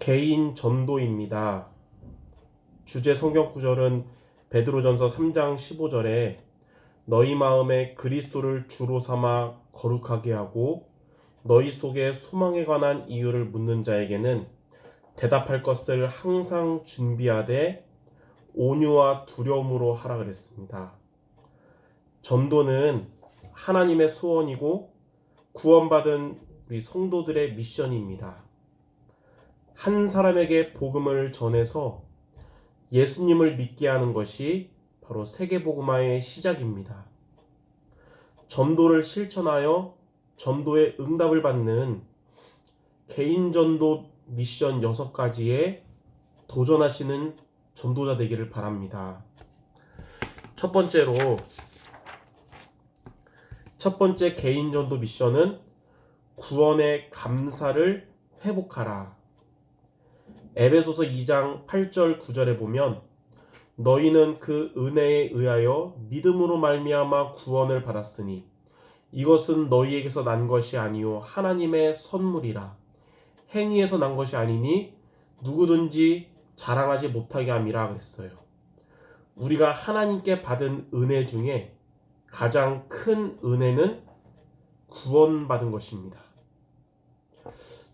개인 전도입니다. 주제 성경 구절은 베드로전서 3장 15절에 너희 마음에 그리스도를 주로 삼아 거룩하게 하고 너희 속에 소망에 관한 이유를 묻는 자에게는 대답할 것을 항상 준비하되 온유와 두려움으로 하라 그랬습니다. 전도는 하나님의 소원이고 구원받은 우리 성도들의 미션입니다. 한 사람에게 복음을 전해서 예수님을 믿게 하는 것이 바로 세계복음화의 시작입니다. 전도를 실천하여 전도의 응답을 받는 개인 전도 미션 6가지에 도전하시는 전도자 되기를 바랍니다. 첫 번째로 첫 번째 개인 전도 미션은 구원의 감사를 회복하라. 에베소서 2장 8절 9절에 보면 너희는 그 은혜에 의하여 믿음으로 말미암아 구원을 받았으니 이것은 너희에게서 난 것이 아니요 하나님의 선물이라 행위에서 난 것이 아니니 누구든지 자랑하지 못하게 함이라 그랬어요. 우리가 하나님께 받은 은혜 중에 가장 큰 은혜는 구원받은 것입니다.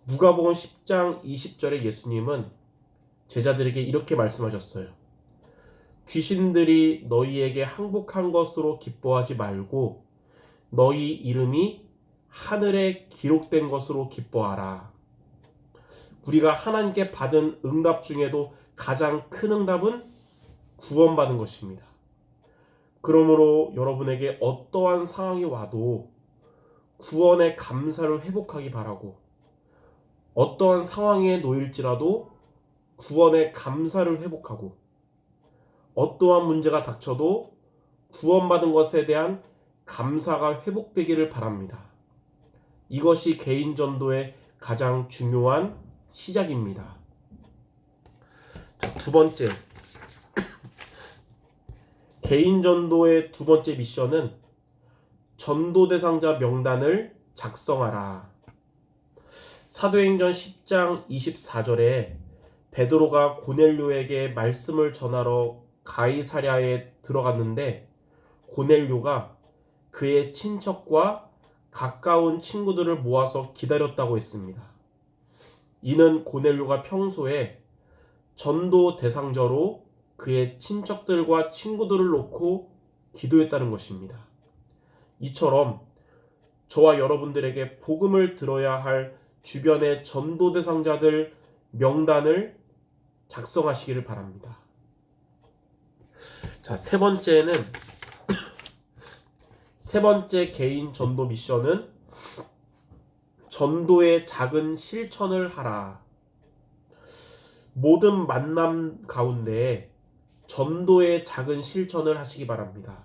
누가복음 10장 20절에 예수님은 제자들에게 이렇게 말씀하셨어요. 귀신들이 너희에게 항복한 것으로 기뻐하지 말고 너희 이름이 하늘에 기록된 것으로 기뻐하라. 우리가 하나님께 받은 응답 중에도 가장 큰 응답은 구원받은 것입니다. 그러므로 여러분에게 어떠한 상황이 와도 구원의 감사를 회복하기 바라고 어떠한 상황에 놓일지라도 구원의 감사를 회복하고 어떠한 문제가 닥쳐도 구원받은 것에 대한 감사가 회복되기를 바랍니다. 이것이 개인 전도의 가장 중요한 시작입니다. 자, 두 번째. 개인 전도의 두 번째 미션은 전도 대상자 명단을 작성하라. 사도행전 10장 24절에 베드로가 고넬료에게 말씀을 전하러 가이사랴에 들어갔는데 고넬료가 그의 친척과 가까운 친구들을 모아서 기다렸다고 했습니다. 이는 고넬료가 평소에 전도 대상자로 그의 친척들과 친구들을 놓고 기도했다는 것입니다. 이처럼 저와 여러분들에게 복음을 들어야 할 주변의 전도 대상자들 명단을 작성하시기를 바랍니다. 자, 세 번째는 세 번째 개인 전도 미션은 전도의 작은 실천을 하라. 모든 만남 가운데 전도의 작은 실천을 하시기 바랍니다.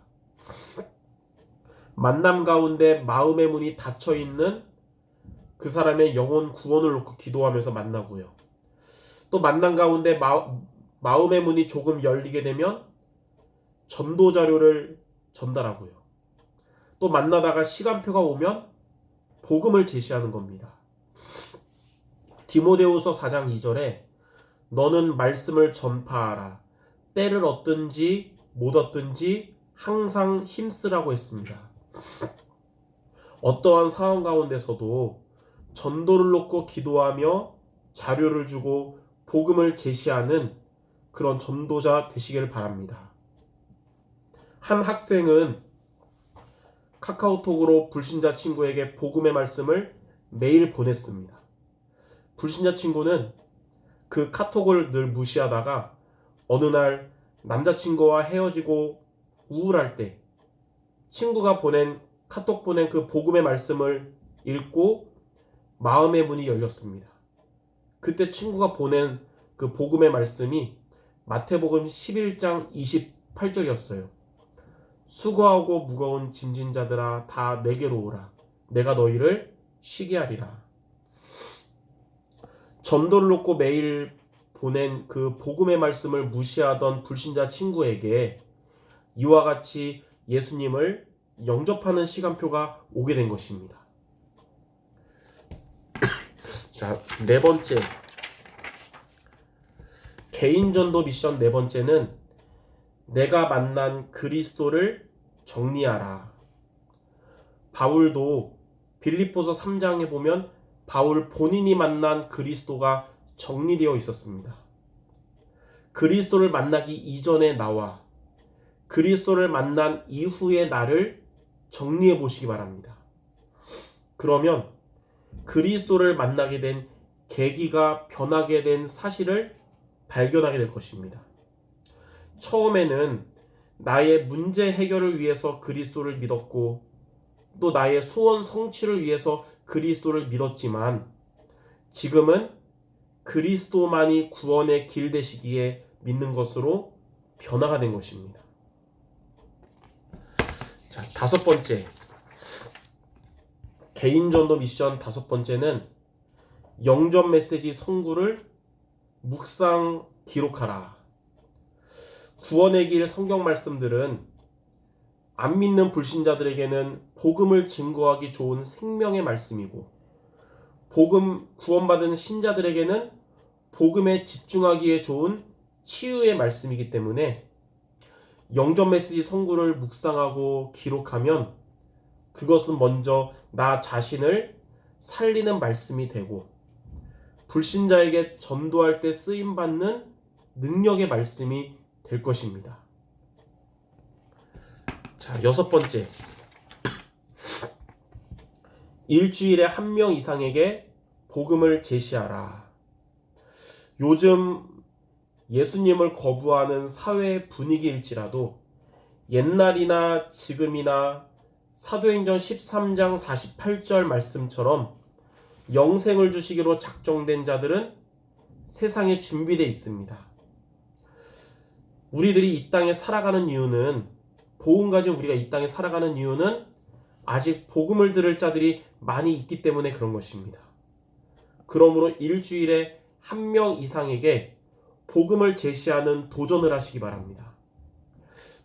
만남 가운데 마음의 문이 닫혀 있는 그 사람의 영혼 구원을 놓고 기도하면서 만나고요. 또 만남 가운데 마, 마음의 문이 조금 열리게 되면 전도 자료를 전달하고요. 또 만나다가 시간표가 오면 복음을 제시하는 겁니다. 디모데후서 4장 2절에 너는 말씀을 전파하라. 때를 얻든지 못 얻든지 항상 힘쓰라고 했습니다. 어떠한 상황 가운데서도 전도를 놓고 기도하며 자료를 주고 복음을 제시하는 그런 전도자 되시기를 바랍니다. 한 학생은 카카오톡으로 불신자 친구에게 복음의 말씀을 매일 보냈습니다. 불신자 친구는 그 카톡을 늘 무시하다가 어느 날 남자친구와 헤어지고 우울할 때 친구가 보낸 카톡 보낸 그 복음의 말씀을 읽고 마음의 문이 열렸습니다. 그때 친구가 보낸 그 복음의 말씀이 마태복음 11장 28절이었어요. 수고하고 무거운 짐진 자들아 다 내게로 오라. 내가 너희를 쉬게 하리라. 전도를 놓고 매일 보낸 그 복음의 말씀을 무시하던 불신자 친구에게 이와 같이 예수님을 영접하는 시간표가 오게 된 것입니다. 자, 네 번째. 개인 전도 미션 네 번째는 내가 만난 그리스도를 정리하라. 바울도 빌립보서 3장에 보면 바울 본인이 만난 그리스도가 정리되어 있었습니다. 그리스도를 만나기 이전의 나와 그리스도를 만난 이후의 나를 정리해 보시기 바랍니다. 그러면 그리스도를 만나게 된 계기가 변하게 된 사실을 발견하게 될 것입니다. 처음에는 나의 문제 해결을 위해서 그리스도를 믿었고 또 나의 소원 성취를 위해서 그리스도를 믿었지만 지금은 그리스도만이 구원의 길 되시기에 믿는 것으로 변화가 된 것입니다. 자, 다섯 번째. 개인 전도 미션 다섯 번째는 영전 메시지 성구를 묵상 기록하라. 구원의 길 성경 말씀들은 안 믿는 불신자들에게는 복음을 증거하기 좋은 생명의 말씀이고 복음 구원받은 신자들에게는 복음에 집중하기에 좋은 치유의 말씀이기 때문에 영전 메시지 성구를 묵상하고 기록하면 그것은 먼저 나 자신을 살리는 말씀이 되고 불신자에게 전도할 때 쓰임 받는 능력의 말씀이 될 것입니다. 자, 여섯 번째. 일주일에 한 명 이상에게 복음을 제시하라. 요즘 예수님을 거부하는 사회 분위기일지라도 옛날이나 지금이나 사도행전 13장 48절 말씀처럼 영생을 주시기로 작정된 자들은 세상에 준비되어 있습니다. 우리들이 이 땅에 살아가는 이유는 복음 가진 우리가 이 땅에 살아가는 이유는 아직 복음을 들을 자들이 많이 있기 때문에 그런 것입니다. 그러므로 일주일에 한 명 이상에게 복음을 제시하는 도전을 하시기 바랍니다.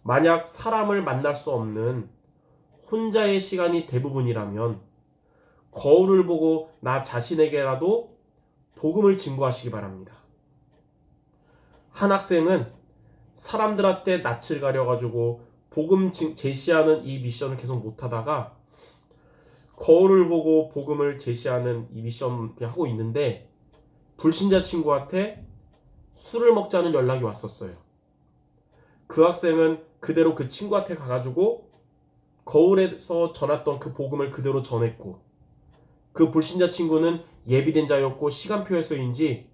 만약 사람을 만날 수 없는 혼자의 시간이 대부분이라면 거울을 보고 나 자신에게라도 복음을 증거하시기 바랍니다. 한 학생은 사람들한테 낯을 가려가지고 복음 제시하는 이 미션을 계속 못하다가 거울을 보고 복음을 제시하는 이 미션 하고 있는데 불신자 친구한테 술을 먹자는 연락이 왔었어요. 그 학생은 그대로 그 친구한테 가가지고 거울에서 전했던 그 복음을 그대로 전했고 그 불신자 친구는 예비된 자였고 시간표에서인지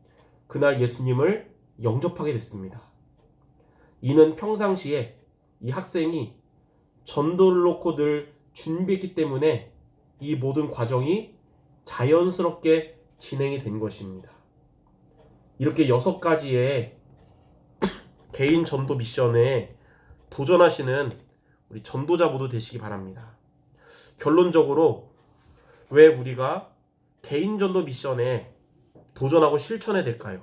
그날 예수님을 영접하게 됐습니다. 이는 평상시에 이 학생이 전도를 놓고 늘 준비했기 때문에 이 모든 과정이 자연스럽게 진행이 된 것입니다. 이렇게 여섯 가지의 개인 전도 미션에 도전하시는 우리 전도자 모두 되시기 바랍니다. 결론적으로 왜 우리가 개인 전도 미션에 도전하고 실천해야 될까요?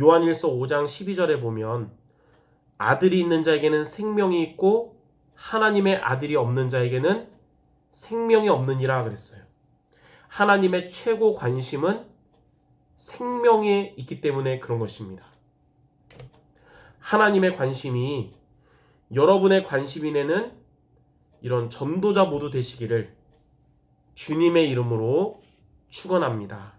요한일서 5장 12절에 보면 아들이 있는 자에게는 생명이 있고 하나님의 아들이 없는 자에게는 생명이 없느니라 그랬어요. 하나님의 최고 관심은 생명에 있기 때문에 그런 것입니다. 하나님의 관심이 여러분의 관심이내는 이런 전도자 모두 되시기를 주님의 이름으로 축원합니다.